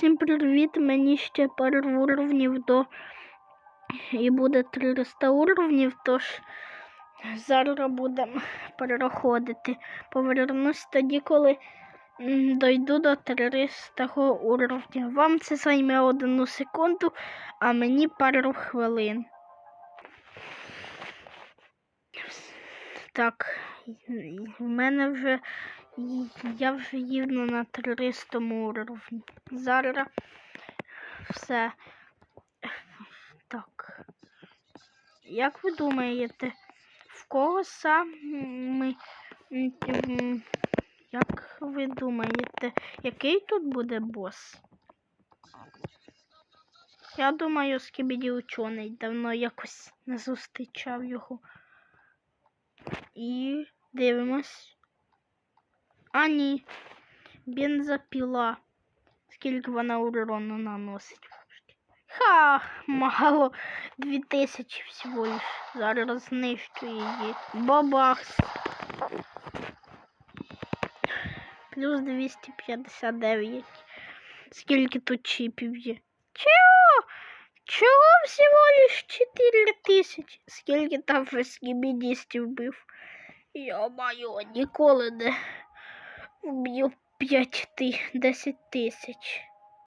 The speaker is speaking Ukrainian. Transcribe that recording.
Всім привіт! Мені ще пару уровнів до і буде 300 уровнів, тож зараз будемо переходити. Повернусь тоді, коли дойду до 300 уровня. Вам це займе одну секунду, а мені пару хвилин. Так, в мене вже я вже їду на 300 уровні. Зараз все. Так. Як ви думаєте, в кого саме. Як ви думаєте, який тут буде бос? Я думаю, скібіді учений давно якось не зустрічав його. І дивимось. А ні. Бензопіла. Скільки вона урону наносить? Ха, мало. 2000 всього лиш. Зараз знищу її. Бабахс. Плюс 259. Скільки тут чіпів є? Чого? Чого всього лиш 4000? Скільки там вже скібідістів бив? Маю ніколи не вб'ю 5 ти, 10 тисяч.